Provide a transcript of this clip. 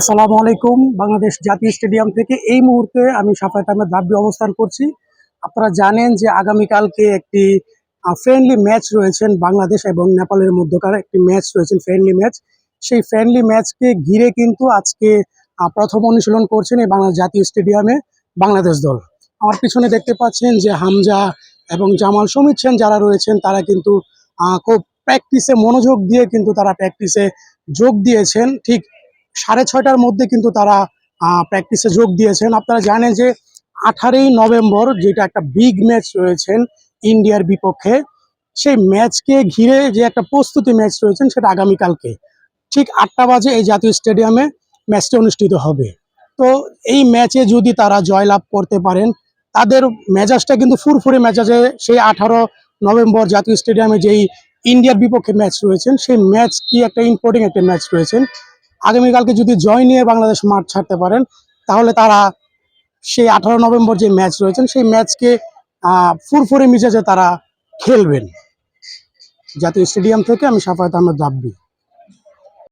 আসসালামু আলাইকুম। বাংলাদেশ জাতীয় স্টেডিয়াম থেকে এই মুহূর্তে আমি সাফায়েত আহমেদ রাব্বি অবস্থান করছি। আপনারা জানেন যে আগামীকালকে একটি ফ্রেন্ডলি ম্যাচ রয়েছেন বাংলাদেশ এবং নেপালের মধ্যকার একটি ম্যাচ রয়েছেন ফ্রেন্ডলি ম্যাচ সেই ফ্রেন্ডলি ম্যাচকে ঘিরে কিন্তু আজকে প্রথম অনুশীলন করছেন এই বাংলাদেশ জাতীয় স্টেডিয়ামে বাংলাদেশ দল। আমার পিছনে দেখতে পাচ্ছেন যে হামজা এবং জামাল সমীর সেন যারা রয়েছেন, তারা কিন্তু খুব প্র্যাকটিসে মনোযোগ দিয়ে কিন্তু তারা প্র্যাকটিসে যোগ দিয়েছেন। ঠিক সাড়ে ছয়টার মধ্যে কিন্তু তারা প্র্যাকটিসে যোগ দিয়েছেন। আপনারা জানেন যে আঠারোই নভেম্বর যেটা একটা বিগ ম্যাচ রয়েছেন ইন্ডিয়ার বিপক্ষে, সেই ম্যাচকে ঘিরে যে একটা প্রস্তুতি ম্যাচ রয়েছেন সেটা আগামীকালকে। ঠিক আটটা বাজে এই জাতীয় স্টেডিয়ামে ম্যাচটি অনুষ্ঠিত হবে। তো এই ম্যাচে যদি তারা জয়লাভ করতে পারেন, তাদের মেজাজটা কিন্তু ফুরফুরে মেজাজে সেই আঠারো নভেম্বর জাতীয় স্টেডিয়ামে যেই ইন্ডিয়ার বিপক্ষে ম্যাচ রয়েছেন, সেই ম্যাচ কি একটা ইম্পর্টেন্ট একটা ম্যাচ রয়েছেন আগামীকালকে যদি জয় নিয়ে বাংলাদেশ মাঠ ছাড়তে পারেন, তাহলে তারা সেই আঠারো নভেম্বর যে ম্যাচ রয়েছেন, সেই ম্যাচকে ফুরফুরে মিজাজে তারা খেলবেন। জাতীয় স্টেডিয়াম থেকে আমি সাফায়ত আহমেদ রাব্বি।